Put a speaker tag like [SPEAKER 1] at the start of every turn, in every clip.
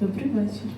[SPEAKER 1] Добрий вечір.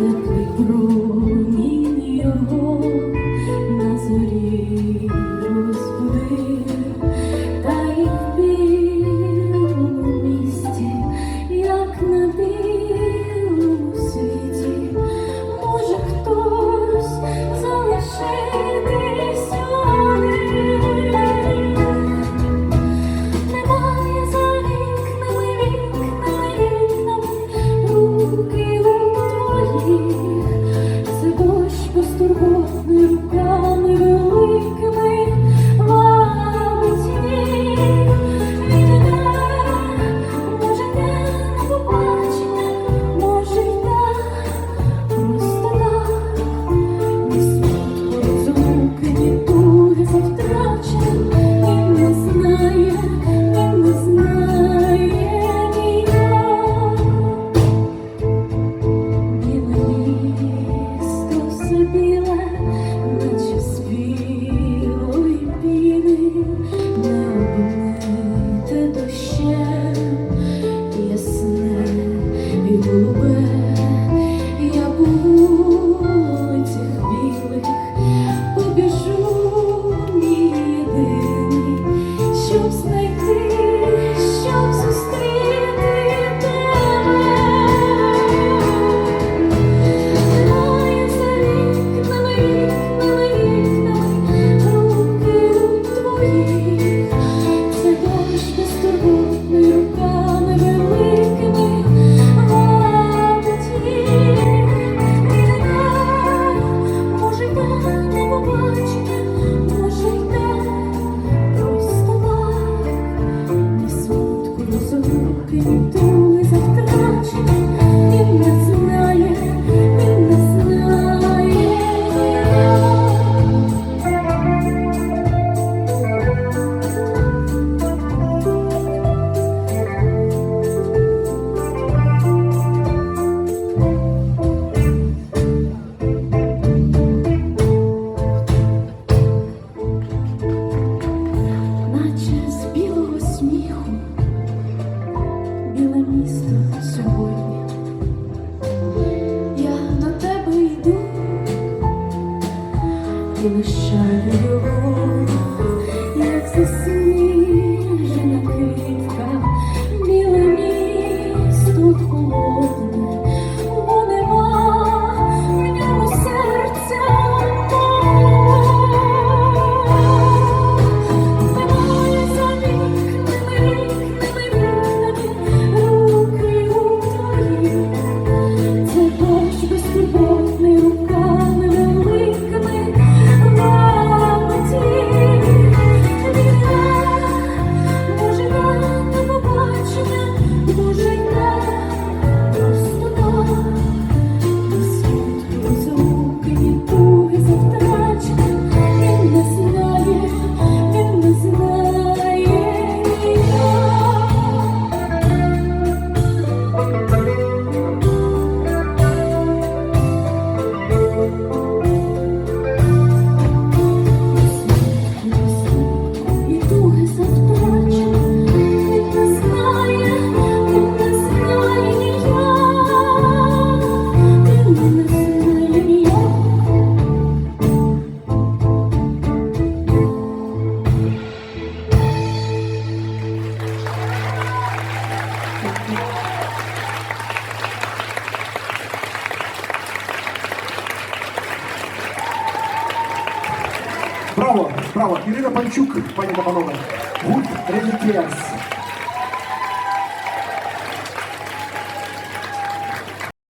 [SPEAKER 2] that we grew. міста сьогодні. Я до тебе йду і лишаю його.
[SPEAKER 3] право. Ірина Панчук, пані та панове. Гурт Реліквіанс.